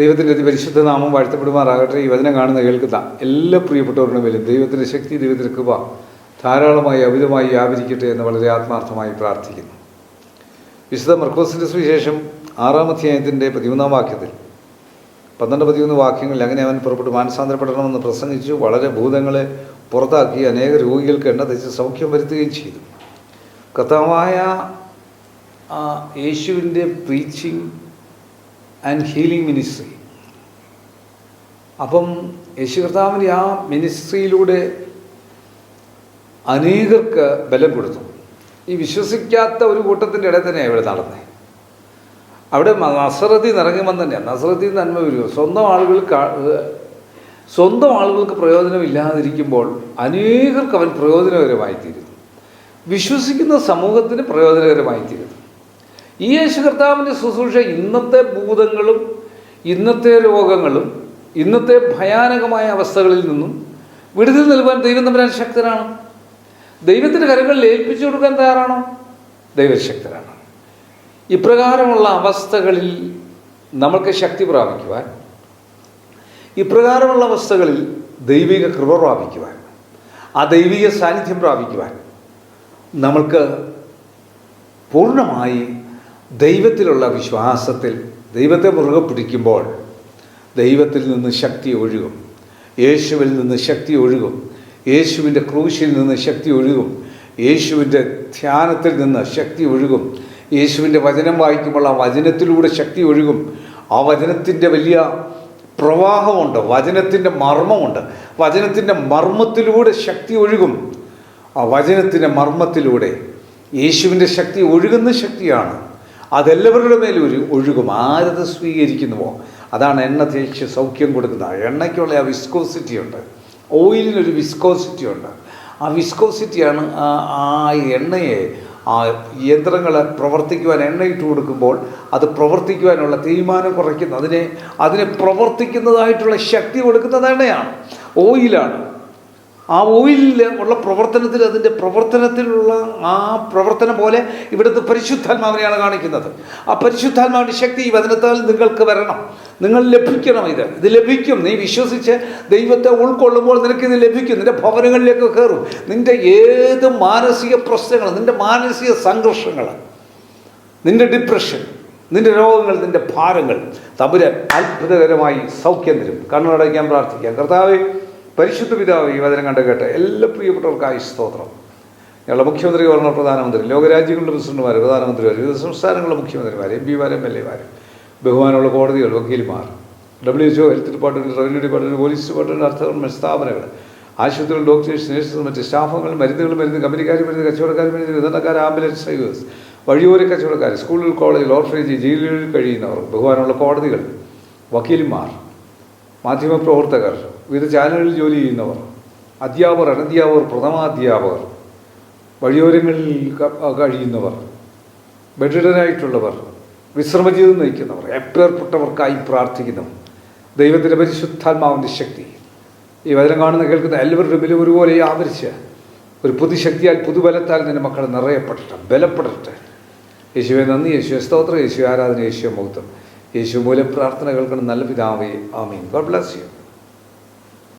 ദൈവത്തിന്റെ അതിപരിശുദ്ധ നാമം വാഴ്ത്തപ്പെടുമാറാകട്ടെ. ഈ വചനം കാണുന്ന കേൾക്കുന്ന എല്ലാ പ്രിയപ്പെട്ടവരുടെ മേലും ദൈവത്തിന്റെ ശക്തി ദൈവത്തിന്റെ കൃപ ധാരാളമായി അമിതമായി വ്യാപരിക്കട്ടെ എന്ന് വളരെ ആത്മാർത്ഥമായി പ്രാർത്ഥിക്കുന്നു. വിശുദ്ധ മർക്കോസിന്റെ സുവിശേഷം ആറാം അധ്യായത്തിന്റെ പതിമൂന്നാം വാക്യത്തിൽ പന്ത്രണ്ട് പതിമൂന്ന് വാക്യങ്ങളിൽ അങ്ങനെ അവൻ പുറപ്പെട്ട് മാനസാന്തരപ്പെടണമെന്ന് പ്രസംഗിച്ചു. വളരെ ഭൂതങ്ങളെ പുറത്താക്കി അനേക രോഗികൾക്ക് എണ്ണ തെച്ച് സൗഖ്യം വരുത്തുകയും ചെയ്തു. കൃത്യമായ യേശുവിന്റെ പ്രീച്ചിങ് ആൻഡ് ഹീലിംഗ് മിനിസ്ട്രി അപ്പം യേശു കർത്താവിന്റെ ആ മിനിസ്ട്രിയിലൂടെ അനേകർക്ക് ബലം കൊടുത്തു. ഈ വിശ്വസിക്കാത്ത ഒരു കൂട്ടത്തിന്റെ ഇടയിൽ തന്നെയാണ് ഇവിടെ നടന്നത് അവിടെ നസറത്തിൽ നിറങ്ങുമ്പം തന്നെയാണ് നസറത്തിൽ നന്മ വരുമോ സ്വന്തം ആളുകൾ സ്വന്തം ആളുകൾക്ക് പ്രയോജനമില്ലാതിരിക്കുമ്പോൾ അനേകർക്ക് അവൻ പ്രയോജനകരമായിത്തീരുന്നു. വിശ്വസിക്കുന്ന സമൂഹത്തിന് പ്രയോജനകരമായിത്തീരുന്നു. ഈ യേശു കർത്താവിന്റെ ശുശ്രൂഷ ഇന്നത്തെ ഭൂതങ്ങളും ഇന്നത്തെ രോഗങ്ങളും ഇന്നത്തെ ഭയാനകമായ അവസ്ഥകളിൽ നിന്നും വിടുതൽ നൽകാൻ ദൈവം തമ്പുരാൻ ശക്തനാണ്. ദൈവത്തിന്റെ കരങ്ങളിൽ ഏൽപ്പിച്ചു കൊടുക്കാൻ തയ്യാറാണോ? ദൈവശക്തനാണ് ഇപ്രകാരമുള്ള അവസ്ഥകളിൽ നമ്മൾക്ക് ശക്തി പ്രാപിക്കുവാൻ ഇപ്രകാരമുള്ള അവസ്ഥകളിൽ ദൈവിക കൃപ പ്രാപിക്കുവാൻ ആ ദൈവിക സാന്നിധ്യം പ്രാപിക്കുവാൻ നമ്മൾക്ക് പൂർണമായി ദൈവത്തിലുള്ള വിശ്വാസത്തിൽ ദൈവത്തെ മുറുകെ പിടിക്കുമ്പോൾ ദൈവത്തിൽ നിന്ന് ശക്തി ഒഴുകും. യേശുവിൽ നിന്ന് ശക്തി ഒഴുകും. യേശുവിന്റെ ക്രൂശിൽ നിന്ന് ശക്തി ഒഴുകും. യേശുവിന്റെ ധ്യാനത്തിൽ നിന്ന് ശക്തി ഒഴുകും. യേശുവിന്റെ വചനം വായിക്കുമ്പോൾ ആ വചനത്തിലൂടെ ശക്തി ഒഴുകും. ആ വചനത്തിന്റെ വലിയ പ്രവാഹമുണ്ട്. വചനത്തിന്റെ മർമ്മമുണ്ട്. വചനത്തിന്റെ മർമ്മത്തിലൂടെ ശക്തി ഒഴുകും. ആ വചനത്തിന്റെ മർമ്മത്തിലൂടെ യേശുവിന്റെ ശക്തി ഒഴുകുന്ന ശക്തിയാണ് അതെല്ലാവരുടെ മേലും ഒരു ഒഴുകും. ആരത് സ്വീകരിക്കുന്നുവോ? അതാണ് എണ്ണ തേച്ച് സൗഖ്യം കൊടുക്കുന്നത്. എണ്ണയ്ക്കുള്ള ആ വിസ്കോസിറ്റി ഉണ്ട്. ഓയിലിനൊരു വിസ്കോസിറ്റി ഉണ്ട്. ആ വിസ്കോസിറ്റിയാണ് ആ എണ്ണയെ ആ യന്ത്രങ്ങൾ പ്രവർത്തിക്കുവാൻ എണ്ണയിട്ട് കൊടുക്കുമ്പോൾ അത് പ്രവർത്തിക്കുവാനുള്ള തീരുമാനം കുറയ്ക്കുന്ന. അതിനെ അതിനെ പ്രവർത്തിക്കുന്നതായിട്ടുള്ള ശക്തി കൊടുക്കുന്നത് എണ്ണയാണ്. ഓയിലാണ് ആ ഓയിലിൽ ഉള്ള പ്രവർത്തനത്തിൽ അതിന്റെ പ്രവർത്തനത്തിലുള്ള ആ പ്രവർത്തനം പോലെ ഇവിടുത്തെ പരിശുദ്ധാത്മാവിനെയാണ് കാണിക്കുന്നത്. ആ പരിശുദ്ധാത്മാവിന്റെ ശക്തി ഈ വചനത്താൽ നിങ്ങൾക്ക് വരണം. നിങ്ങൾ ലഭിക്കണം ഇത്. ഇത് ലഭിക്കും. നീ വിശ്വസിച്ച് ദൈവത്തെ ഉൾക്കൊള്ളുമ്പോൾ നിനക്ക് ഇത് ലഭിക്കും. നിന്റെ ഭവനങ്ങളിലേക്ക് കയറും. നിന്റെ ഏത് മാനസിക പ്രശ്നങ്ങൾ നിന്റെ മാനസിക സംഘർഷങ്ങൾ നിന്റെ ഡിപ്രഷൻ നിന്റെ രോഗങ്ങൾ നിന്റെ ഭാരങ്ങൾ തമ്പുരാൻ അത്ഭുതകരമായി സൗഖ്യം തരും. കണ്ണടയ്ക്കാൻ പ്രാർത്ഥിക്കാം. കർത്താവെ പരിശുദ്ധ പിതാവ് ഈ വചനം കണ്ട് കേട്ട്. എല്ലാ പ്രിയപ്പെട്ടവർക്കായി സ്തോത്രം. ഞങ്ങളുടെ മുഖ്യമന്ത്രി ഗവർണർ പ്രധാനമന്ത്രി ലോകരാജ്യങ്ങളുടെ പ്രസിഡന്റുമാർ പ്രധാനമന്ത്രിമാർ വിവിധ സംസ്ഥാനങ്ങളുടെ മുഖ്യമന്ത്രിമാർ എം പിമാർ എം എൽ എമാർ ബഹുമാനമുള്ള കോടതികൾ വക്കീൽമാർ W H O health department revenue department police department അർത്ഥ ഗവൺമെന്റ് സ്ഥാപനങ്ങൾ ആശുപത്രികൾ ഡോക്ടേഴ്സ് നഴ്സസ് മറ്റ് സ്റ്റാഫുകൾ മരുന്നുകൾ മരുന്ന് കമ്പനിക്കാർ മരുന്ന് കച്ചവടക്കാർ മരുന്ന് വിതരണക്കാർ ആംബുലൻസ് ഡ്രൈവേഴ്സ് വഴിയോര കച്ചവടക്കാർ സ്കൂളുകൾ കോളേജിൽ ഓർഫനേജ് ജയിലുകളിൽ കഴിയുന്നവർ ബഹുമാനമുള്ള കോടതികൾ വക്കീൽമാർ മാധ്യമപ്രവർത്തകർ വിവിധ ചാനലുകളിൽ ജോലി ചെയ്യുന്നവർ അധ്യാപകർ അനധ്യാപകർ പ്രഥമാധ്യാപകർ വഴിയോരങ്ങളിൽ കഴിയുന്നവർ ബെഡിഡനായിട്ടുള്ളവർ വിശ്രമജീവിതം നയിക്കുന്നവർ എപ്പേർപ്പെട്ടവർക്കായി പ്രാർത്ഥിക്കുന്നവർ ദൈവത്തിന്റെ പരിശുദ്ധാത്മാവിന്റെ ശക്തി. ഈ വചനം കാണുന്ന കേൾക്കുന്ന എല്ലാവരുടെ മേലും ഒരുപോലെ ആവരിച്ച് ഒരു പുതുശക്തിയാൽ പുതുബലത്താൽ നിന്റെ മക്കൾ നിറയപ്പെടട്ടെ ബലപ്പെടട്ടെ. യേശുവെ നന്ദി. യേശുവെ സ്തോത്രം. യേശു ആരാധന. യേശു മൗത്വം യേശു മൂലം പ്രാർത്ഥന കേൾക്കണം. നല്ല പിതാവേ ആമീൻ. God bless you.